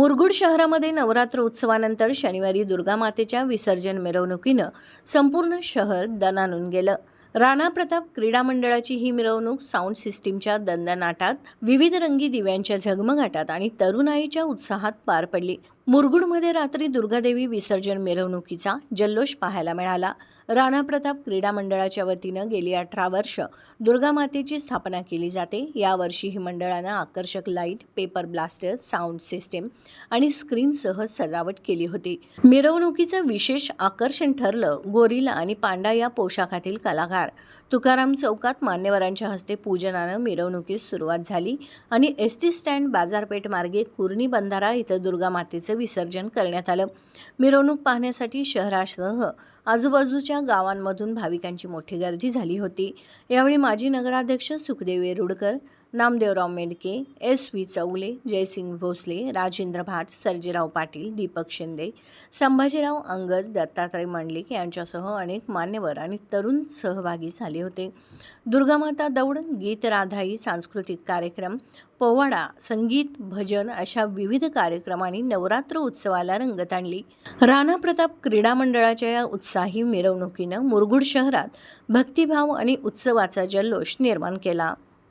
मुरगुड शहरामध्ये नवरात्र उत्सवानंतर शनिवारी दुर्गा मातेच्या विसर्जन मिरवणुकीनं संपूर्ण शहर दणानून गेलं. राणा प्रताप क्रीडा मंडळाची ही मिरवणूक साऊंड सिस्टीमच्या दंदनाटात विविध रंगी दिव्यांच्या झगमगाटात आणि तरुणाईच्या उत्साहात पार पडली. मुरगुडमध्ये रात्री दुर्गादेवी विसर्जन मिरवणुकीचा जल्लोष पाहायला मिळाला. राणा प्रताप क्रीडा मंडळाच्या वतीनं गेली अठरा वर्ष दुर्गा मातेची स्थापना केली जाते. यावर्षी ही मंडळानं आकर्षक light paper blaster sound system आणि स्क्रीनसह सजावट केली होती. मिरवणुकीचं विशेष आकर्षण ठरलं गोरिला आणि पांडा या पोशाखातील कलाकार. तुकाराम चौकात मान्यवरांच्या हस्ते पूजनानं मिरवणुकीस सुरुवात झाली आणि एस टी स्टँड बाजारपेठ मार्गे कुर्णी बंधारा इथं दुर्गा मातेचं विसर्जन करण्यात आलं. मिरवणूक पाहण्यासाठी शहरासह आजूबाजूच्या गावांमधून भाविकांची मोठी गर्दी झाली होती. यावेळी माजी नगराध्यक्ष सुखदेव येरुडकर नामदेवराव मेंडके एस व्ही चौले जयसिंग भोसले राजेंद्र भाट सर्जेराव पाटील दीपक शिंदे संभाजीराव अंगज दत्तात्रय मंडलिक यांच्यासह अनेक मान्यवर आणि तरुण सहभागी झाले होते. दुर्गामाता दौड गीत राधाई सांस्कृतिक कार्यक्रम पोवाडा संगीत भजन अशा विविध कार्यक्रमांनी नवरात्र उत्सवाला रंगत आणली. राणा प्रताप क्रीडा मंडळाच्या या उत्साही मिरवणुकीनं मुरगुड शहरात भक्तिभाव आणि उत्सवाचा जल्लोष निर्माण केला.